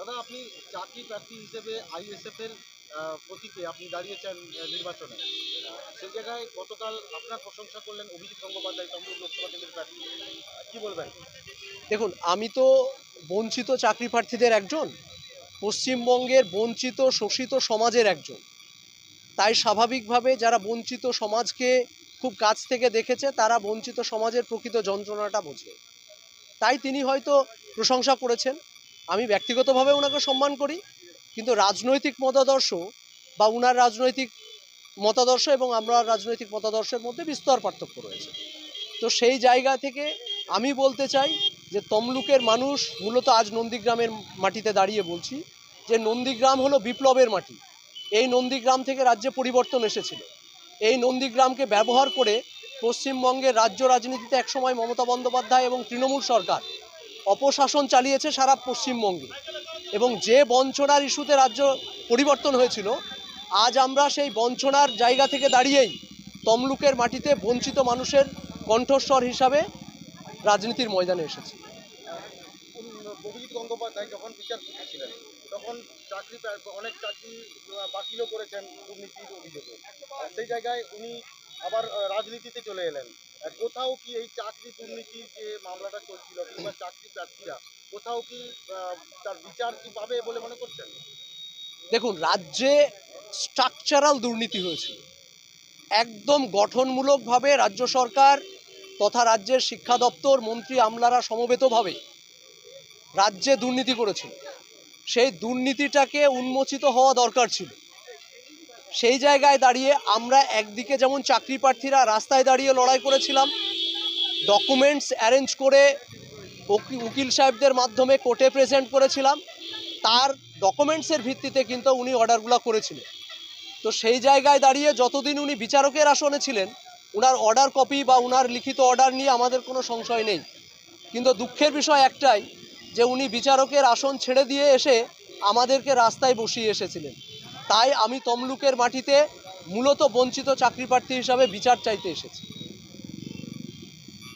দাদা, আপনি চাকরি প্রার্থী হিসেবে আইএসএফ এর প্রতীকে আপনি দাঁড়িয়েছেন নির্বাচনে। সেই জায়গায় গতকাল আপনার প্রশংসা করলেন অভিজিৎ গঙ্গোপাধ্যায়, তমলুক লোকসভা কেন্দ্রের প্রার্থী। কি বলবেন? দেখুন, আমি তো বঞ্চিত চাকরি প্রার্থীদের একজন, পশ্চিমবঙ্গের বঞ্চিত শোষিত সমাজের একজন। তাই স্বাভাবিকভাবে যারা বঞ্চিত সমাজকে খুব কাছ থেকে দেখেছে, তারা বঞ্চিত সমাজের প্রকৃত যন্ত্রণাটা বোঝে। তাই তিনি হয়তো প্রশংসা করেছেন আমি ব্যক্তিগতভাবে ওনাকে সম্মান করি, কিন্তু রাজনৈতিক মতাদর্শ বা উনার রাজনৈতিক মতাদর্শ এবং আমরা রাজনৈতিক মতাদর্শের মধ্যে বিস্তর পার্থক্য রয়েছে। তো সেই জায়গা থেকে আমি বলতে চাই যে তমলুকের মানুষ, মূলত আজ নন্দীগ্রামের মাটিতে দাঁড়িয়ে বলছি, যে নন্দীগ্রাম হলো বিপ্লবের মাটি। এই নন্দীগ্রাম থেকে রাজ্যে পরিবর্তন এসেছিল। এই নন্দীগ্রামকে ব্যবহার করে পশ্চিমবঙ্গের রাজ্য রাজনীতিতে একসময় মমতা বন্দ্যোপাধ্যায় এবং তৃণমূল সরকার অপশাসন চালিয়েছে সারা পশ্চিমবঙ্গে। এবং যে বঞ্চনার ইস্যুতে রাজ্য পরিবর্তন হয়েছিল, আজ আমরা সেই বঞ্চনার জায়গা থেকে দাঁড়িয়েই তমলুকের মাটিতে বঞ্চিত মানুষের কণ্ঠস্বর হিসাবে রাজনীতির ময়দানে এসেছি। তখন চাকরি অনেক চাকরি বাতিলও করেছেন অভিযোগে। সেই জায়গায় উনি আবার রাজনীতিতে চলে এলেন। কোথাও কি এই চাকরি দুর্নীতির যে মামলাটা চলছিল কিংবা চাকরি প্রার্থীরা, কোথাও কি তার বিচার কি পাবে বলে মনে করছেন? দেখুন, রাজ্যে স্ট্রাকচারাল দুর্নীতি হয়েছিল। একদম গঠনমূলকভাবে রাজ্য সরকার তথা রাজ্যের শিক্ষা দপ্তর, মন্ত্রী, আমলারা সমবেতভাবে রাজ্যে দুর্নীতি করেছিল। সেই দুর্নীতিটাকে উন্মোচিত হওয়া দরকার ছিল। সেই জায়গায় দাঁড়িয়ে আমরা একদিকে যেমন চাকরি প্রার্থীরা রাস্তায় দাঁড়িয়ে লড়াই করেছিলাম ডকুমেন্টস অ্যারেঞ্জ করে উকি- উকিল সাহেবদের মাধ্যমে কোর্টে প্রেজেন্ট করেছিলাম, তার ডকুমেন্টসের ভিত্তিতে কিন্তু উনি অর্ডারগুলো করেছিলেন। তো সেই জায়গায় দাঁড়িয়ে যতদিন উনি বিচারকের আসনে ছিলেন ওনার অর্ডার কপি বা ওনার লিখিত অর্ডার নিয়ে আমাদের কোনো সংশয় নেই। কিন্তু দুঃখের বিষয় একটাই যে উনি বিচারকের আসন ছেড়ে দিয়ে এসে আমাদেরকে রাস্তায় বসিয়ে এসেছিলেন। তাই আমি তমলুকের মাটিতে মূলত বঞ্চিত চাকরি প্রার্থী হিসাবে বিচার চাইতে এসেছি।